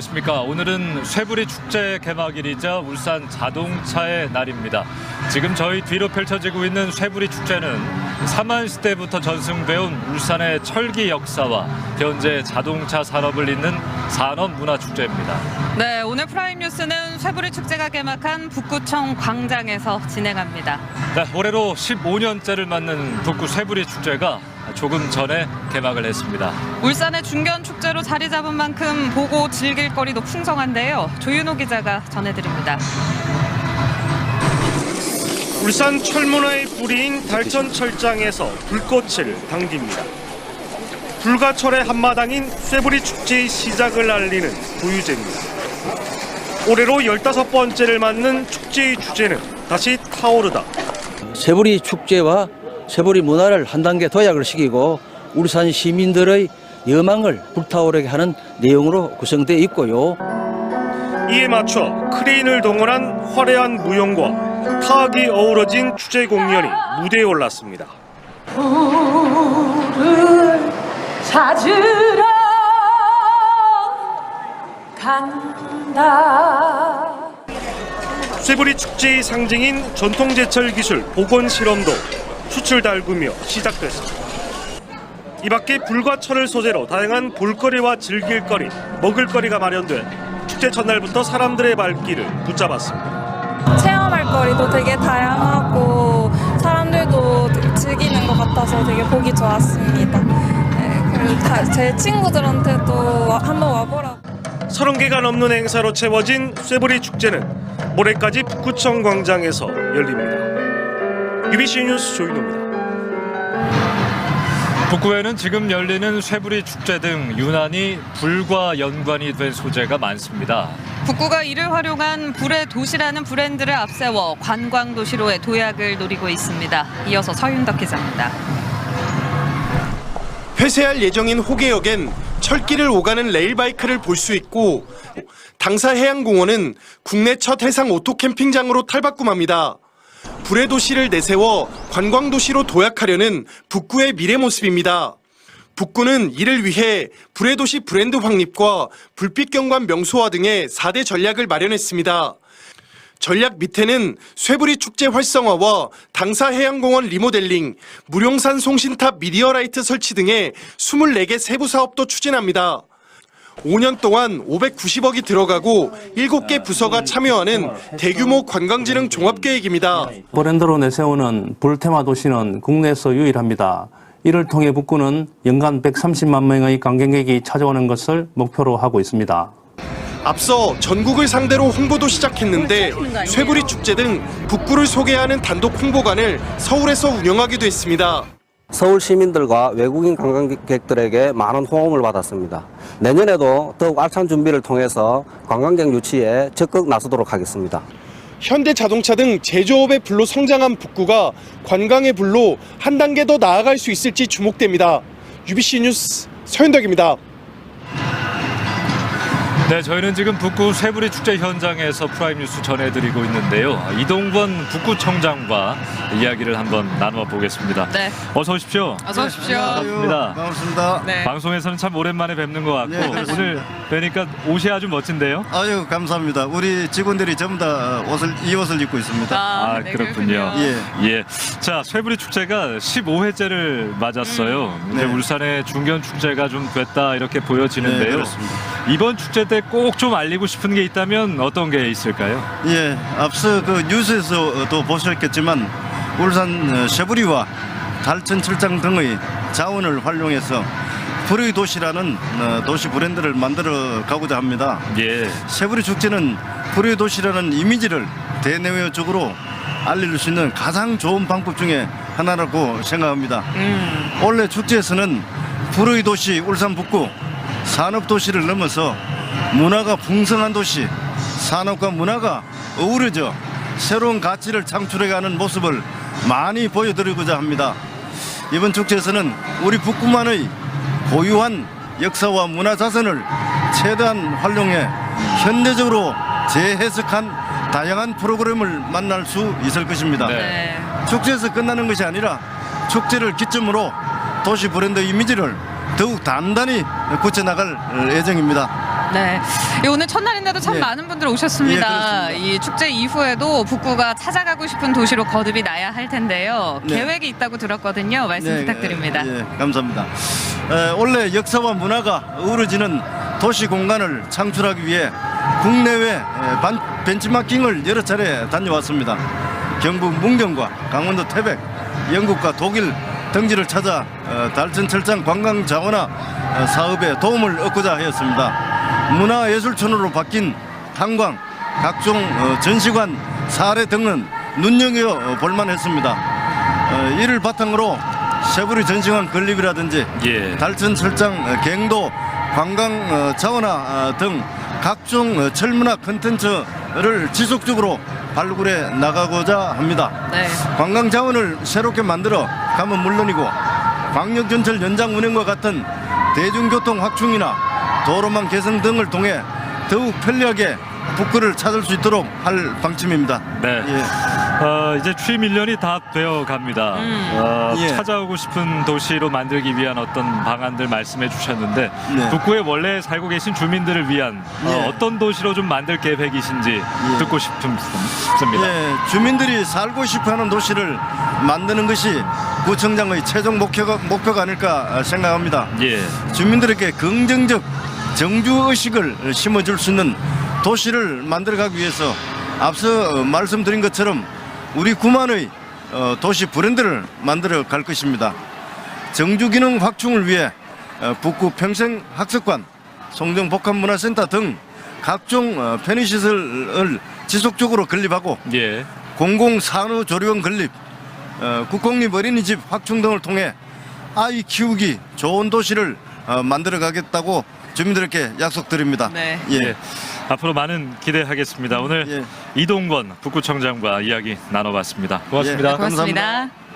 안녕하십니까. 오늘은 쇠부리 축제 개막일이자 울산 자동차의 날입니다. 지금 저희 뒤로 펼쳐지고 있는 쇠부리 축제는 삼한 시대부터 전승돼온 울산의 철기 역사와 현재 자동차 산업을 잇는 산업 문화 축제입니다. 네, 오늘 프라임 뉴스는 쇠부리 축제가 개막한 북구청 광장에서 진행합니다. 네, 올해로 15년째를 맞는 북구 쇠부리 축제가 조금 전에 개막을 했습니다. 울산의 중견 축제로 자리 잡은 만큼 보고 즐길 거리도 풍성한데요. 조윤호 기자가 전해드립니다. 울산 철문화의 뿌리인 달천 철장에서 불꽃을 당깁니다. 불가철의 한마당인 쇠부리 축제의 시작을 알리는 부유제입니다. 올해로 15번째를 맞는 축제의 주제는 다시 타오르다. 세보리 축제와 세보리 문화를 한 단계 도약을 시키고 울산 시민들의 여망을 불타오르게 하는 내용으로 구성되어 있고요. 이에 맞춰 크레인을 동원한 화려한 무용과 타악이 어우러진 축제 공연이 무대에 올랐습니다. 불을 찾으러 간다. 쇠부리 축제의 상징인 전통 제철 기술 복원 실험도 수출 달구며 시작됐습니다. 이 밖에 불과 철을 소재로 다양한 볼거리와 즐길거리, 먹을거리가 마련돼 축제 첫날부터 사람들의 발길을 붙잡았습니다. 체험할 거리도 되게 다양하고 사람들도 즐기는 것 같아서 되게 보기 좋았습니다. 네, 제 친구들한테도 와- 한번 와보라고. 30개가 넘는 행사로 채워진 쇠부리 축제는 모레까지 북구청 광장에서 열립니다. UBC 뉴스 조인호입니다. 북구에는 지금 열리는 쇠부리 축제 등 유난히 불과 연관이 된 소재가 많습니다. 북구가 이를 활용한 불의 도시라는 브랜드를 앞세워 관광 도시로의 도약을 노리고 있습니다. 이어서 서윤덕 기자입니다. 폐쇄할 예정인 호계역엔 철길을 오가는 레일바이크를 볼 수 있고 당사 해양공원은 국내 첫 해상 오토 캠핑장으로 탈바꿈합니다. 불의 도시를 내세워 관광 도시로 도약하려는 북구의 미래 모습입니다. 북구는 이를 위해 불의 도시 브랜드 확립과 불빛 경관 명소화 등의 4대 전략을 마련했습니다. 전략 밑에는 쇠부리 축제 활성화와 당사 해양공원 리모델링, 무룡산 송신탑 미디어라이트 설치 등의 24개 세부 사업도 추진합니다. 5년 동안 590억이 들어가고 7개 부서가 참여하는 대규모 관광진흥 종합계획입니다. 브랜드로 내세우는 불테마 도시는 국내에서 유일합니다. 이를 통해 북구는 연간 130만 명의 관광객이 찾아오는 것을 목표로 하고 있습니다. 앞서 전국을 상대로 홍보도 시작했는데 쇠부리 축제 등 북구를 소개하는 단독 홍보관을 서울에서 운영하기도 했습니다. 서울 시민들과 외국인 관광객들에게 많은 호응을 받았습니다. 내년에도 더욱 알찬 준비를 통해서 관광객 유치에 적극 나서도록 하겠습니다. 현대 자동차 등 제조업의 불로 성장한 북구가 관광의 불로 한 단계 더 나아갈 수 있을지 주목됩니다. UBC 뉴스 서현덕입니다. 네, 저희는 지금 북구 쇠부리 축제 현장에서 프라임 뉴스 전해드리고 있는데요. 이동건 북구청장과 이야기를 한번 나눠 보겠습니다. 네, 어서 오십시오. 어서 오십시오. 반갑습니다. 반갑습니다. 네. 방송에서는 참 오랜만에 뵙는 것 같고 네. 오늘 뵈니까 옷이 아주 멋진데요. 아유 감사합니다. 우리 직원들이 전부 다 옷을 이 옷을 입고 있습니다. 아, 네, 그렇군요. 예. 예. 자, 쇠부리 축제가 15회째를 맞았어요. 이제 네. 울산의 중견 축제가 좀 됐다 이렇게 보여지는데요. 네, 그렇습니다. 이번 축제 때꼭 좀 알리고 싶은 게 있다면 어떤 게 있을까요? 예, 앞서 그 뉴스에서도 보셨겠지만 울산 어, 쇠부리와 달천 철장 등의 자원을 활용해서 불의 도시라는 어, 도시 브랜드를 만들어 가고자 합니다. 예. 쇠부리 축제는 불의 도시라는 이미지를 대내외적으로 알릴 수 있는 가장 좋은 방법 중에 하나라고 생각합니다. 올해 축제에서는 불의 도시 울산 북구 산업 도시를 넘어서 문화가 풍성한 도시, 산업과 문화가 어우러져 새로운 가치를 창출해가는 모습을 많이 보여드리고자 합니다. 이번 축제에서는 우리 북구만의 고유한 역사와 문화 자산을 최대한 활용해 현대적으로 재해석한 다양한 프로그램을 만날 수 있을 것입니다. 네. 네. 축제에서 끝나는 것이 아니라 축제를 기점으로 도시 브랜드 이미지를 더욱 단단히 굳혀나갈 예정입니다. 네. 예, 오늘 첫날인데도 참 예. 많은 분들 오셨습니다. 예. 이 축제 이후에도 북구가 찾아가고 싶은 도시로 거듭이 나야 할 텐데요. 네. 계획이 있다고 들었거든요. 말씀 네, 부탁드립니다. 예, 감사합니다. 에, 원래 역사와 문화가 어우러지는 도시 공간을 창출하기 위해 국내외 에, 반, 벤치마킹을 여러 차례 다녀왔습니다. 경북 문경과 강원도 태백, 영국과 독일 등지를 찾아 어, 달천 철장 관광 자원화 어, 사업에 도움을 얻고자 하였습니다. 문화예술촌으로 바뀐 한광, 각종 어, 전시관, 사례 등은 눈여겨 어, 볼만했습니다. 어, 이를 바탕으로 세부리 전시관 건립이라든지 예. 달천 철장 어, 갱도 관광 어, 자원화 어, 등 각종 어, 철문화 컨텐츠를 지속적으로 발굴해 나가고자 합니다. 네. 관광 자원을 새롭게 만들어 가면 물론이고 광역전철 연장 운행과 같은 대중교통 확충이나 도로망 개선 등을 통해 더욱 편리하게 북구를 찾을 수 있도록 할 방침입니다. 네. 예. 어, 이제 취임 1년이 다 되어 갑니다. 음. 어, 예. 찾아오고 싶은 도시로 만들기 위한 어떤 방안들 말씀해 주셨는데 네. 북구에 원래 살고 계신 주민들을 위한 예. 어, 떤 도시로 좀 만들 계획이신지 예. 듣고 싶음, 싶습니다. 예, 주민들이 살고 싶어하는 도시를 만드는 것이 구청장의 최종 목표가, 목표가 아닐까 생각합니다. 예. 주민들에게 긍정적 정주 의식을 심어줄 수 있는 도시를 만들어가기 위해서 앞서 말씀드린 것처럼 우리 구만의 어, 도시 브랜드를 만들어 갈 것입니다. 정주 기능 확충을 위해 어, 북구 평생학습관, 송정복합문화센터 등 각종 어, 편의시설을 지속적으로 건립하고 예. 공공산후조리원 건립, 어, 국공립 어린이집 확충 등을 통해 아이 키우기 좋은 도시를 어, 만들어 가겠다고 주민들에게 약속드립니다. 네. 예. 예. 앞으로 많은 기대하겠습니다. 오늘 예. 이동건 북구청장과 이야기 나눠봤습니다. 고맙습니다. 예. 고맙습니다. 감사합니다.